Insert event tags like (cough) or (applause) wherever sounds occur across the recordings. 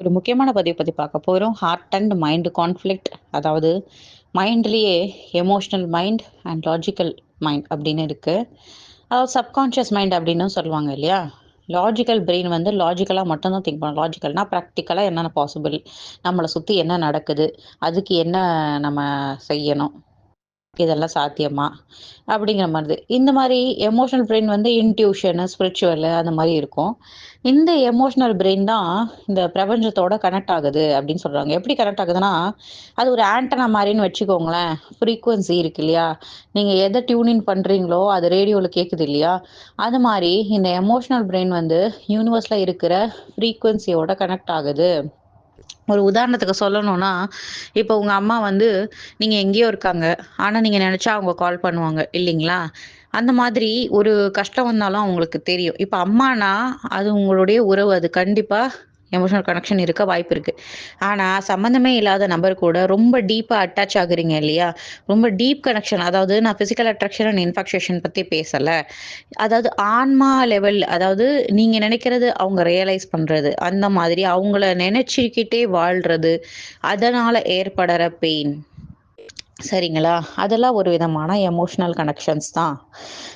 ஒரு முக்கியமான பதிவு பற்றி பார்க்க போகிறோம் ஹார்ட் அண்ட் மைண்டு கான்ஃப்ளிக்ட் அதாவது மைண்ட்லேயே emotional mind and logical mind அப்படின்னு இருக்குது அதாவது சப்கான்ஷியஸ் மைண்ட் அப்படின்னும் சொல்லுவாங்க இல்லையா? லாஜிக்கல் பிரெயின் வந்து லாஜிக்கலாக மட்டும் தான் திங்க் பண்ணும். லாஜிக்கல்னா ப்ராக்டிக்கலாக என்னென்ன பாசிபிள்? நம்மளை சுற்றி என்ன நடக்குது? அதுக்கு என்ன நம்ம செய்யணும்? இதெல்லாம் சாத்தியமா? அப்படிங்கிற மாதிரி இந்த மாதிரி எமோஷனல் பிரெயின் வந்து இன்ட்யூஷனு ஸ்பிரிச்சுவலு அந்த மாதிரி இருக்கும். இந்த எமோஷனல் பிரெயின் தான் இந்த பிரபஞ்சத்தோட கனெக்ட் ஆகுது அப்படின்னு சொல்கிறாங்க எப்படி கனெக்ட் ஆகுதுன்னா, அது ஒரு ஆண்டனா மாதிரின்னு வச்சுக்கோங்களேன். ஃப்ரீக்குவன்சி இருக்கு இல்லையா? நீங்கள் எதை டியூனின் பண்ணுறீங்களோ அது ரேடியோவில் கேட்குது இல்லையா? அது மாதிரி இந்த எமோஷனல் பிரெயின் வந்து யூனிவர்ஸில் இருக்கிற ஃப்ரீக்குவன்சியோட கனெக்ட் ஆகுது. ஒரு உதாரணத்துக்கு சொல்லணும்னா, இப்போ உங்கள் அம்மா வந்து நீங்கள் எங்கேயோ இருக்காங்க. ஆனால் நீங்கள் நினச்சா அவங்க கால் பண்ணுவாங்க இல்லைங்களா? அந்த மாதிரி ஒரு கஷ்டம் வந்தாலும் அவங்களுக்கு தெரியும். இப்போ அம்மானா, அது உங்களுடைய உறவு. அது கண்டிப்பாக எமோஷனல் கனெக்ஷன் இருக்க வாய்ப்பு இருக்கு. ஆனா சம்மந்தமே இல்லாத நபர் கூட ரொம்ப டீப்பா அட்டாச் ஆகுறீங்க இல்லையா? ரொம்ப டீப் கனெக்ஷன் அதாவது நான் பிசிக்கல் அட்ராக்ஷன் அண்ட் இன்ஃபெக்ஷேஷன் பத்தி பேசல. அதாவது ஆன்மா லெவல் அதாவது நீங்க நினைக்கிறது அவங்க ரியலைஸ் பண்றது. அந்த மாதிரி அவங்கள நினச்சிக்கிட்டே வாழ்றது. அதனால ஏற்படுற பெயின். சரிங்களா? அதெல்லாம் ஒரு விதமான எமோஷனல் கனெக்ஷன்ஸ் தான்.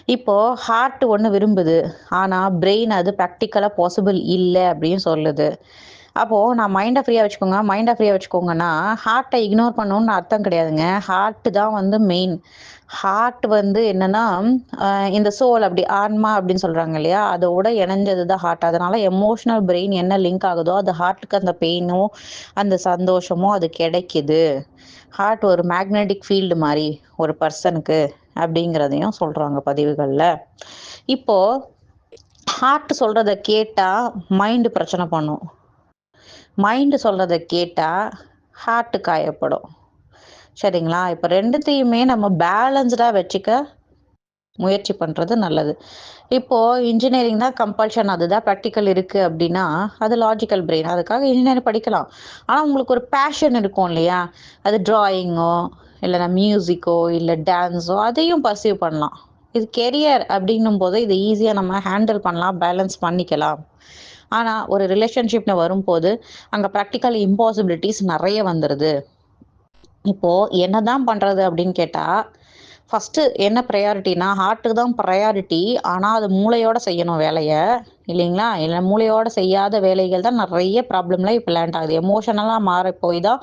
இப்போ ஹார்ட் ஒன்று விரும்புது. ஆனால் பிரெயின் அது ப்ராக்டிக்கலாக பாசிபிள் இல்லை அப்படின்னு சொல்லுது. அப்போ நான் மைண்டை ஃப்ரீயா வச்சுக்கோங்க, மைண்டை ஃப்ரீயா வச்சுக்கோங்கன்னா, ஹார்ட்டை இக்னோர் பண்ணணும்னு அர்த்தம் கிடையாதுங்க. ஹார்ட் தான் வந்து மெயின். ஹார்ட் வந்து என்னன்னா, இந்த சோல் அப்படி ஆன்மா அப்படின்னு சொல்றாங்க இல்லையா? அதோட இணைஞ்சது தான் ஹார்ட். அதனால எமோஷனல் பிரெயின் என்ன லிங்க் ஆகுதோ, அது ஹார்ட்டுக்கு அந்த பெயினோ, அந்த சந்தோஷமோ அது கிடைக்குது. ஹார்ட் ஒரு மேக்னெட்டிக் ஃபீல்டு மாதிரி ஒரு பர்சனுக்கு அப்படிங்கிறதையும் சொல்றாங்க பதிவுகள்ல. இப்போ ஹார்ட் சொல்றத கேட்டா மைண்டு பிரச்சனை பண்ணும். மைண்டு சொல்கிறத கேட்டால் ஹார்ட்டு காயப்படும். சரிங்களா? இப்போ ரெண்டுத்தையுமே நம்ம பேலன்ஸ்டாக வச்சுக்க முயற்சி பண்ணுறது நல்லது. இப்போது இன்ஜினியரிங் தான் கம்பல்ஷன் அதுதான் ப்ராக்டிக்கல் இருக்குது அப்படின்னா, அது லாஜிக்கல் பிரெயின். அதுக்காக இன்ஜினியரிங் படிக்கலாம். ஆனால் உங்களுக்கு ஒரு பேஷன் இருக்கும் இல்லையா? அது டிராயிங்கோ, இல்லைனா மியூசிக்கோ, இல்லை டான்ஸோ அதையும் பர்சீவ் பண்ணலாம். இது கெரியர் அப்படின்னும் போது இதை ஈஸியாக நம்ம ஹேண்டில் பண்ணலாம், பேலன்ஸ் பண்ணிக்கலாம். ஆனால் ஒரு ரிலேஷன்ஷிப்னு வரும்போது, ப்ராக்டிக்கல் இம்பாசிபிலிட்டிஸ் நிறைய வந்துடுது இப்போது என்ன என்னதான் பண்ணுறது அப்படின்னு கேட்டால் ஃபஸ்ட்டு என்ன ப்ரையாரிட்டினா ஹார்ட்டுக்கு தான் ப்ரையாரிட்டி ஆனால் அது மூளையோட செய்யணும் வேலையை இல்லைங்களா? இல்லை மூளையோட செய்யாத வேலைகள் தான் நிறைய ப்ராப்ளம்லாம் இப்போ லேண்ட் ஆகுது. எமோஷனலாக மாறி போய் தான்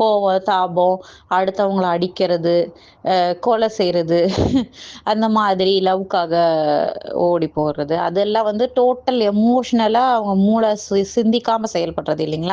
கோவம், தாபம், அடுத்தவங்கள அடிக்கிறது, கொலை செய்கிறது (laughs) அந்த மாதிரி லவ்க்காக ஓடி போடுறது அதெல்லாம் வந்து டோட்டல் எமோஷ்னலாக அவங்க மூளை சி செயல்படுறது இல்லைங்களா?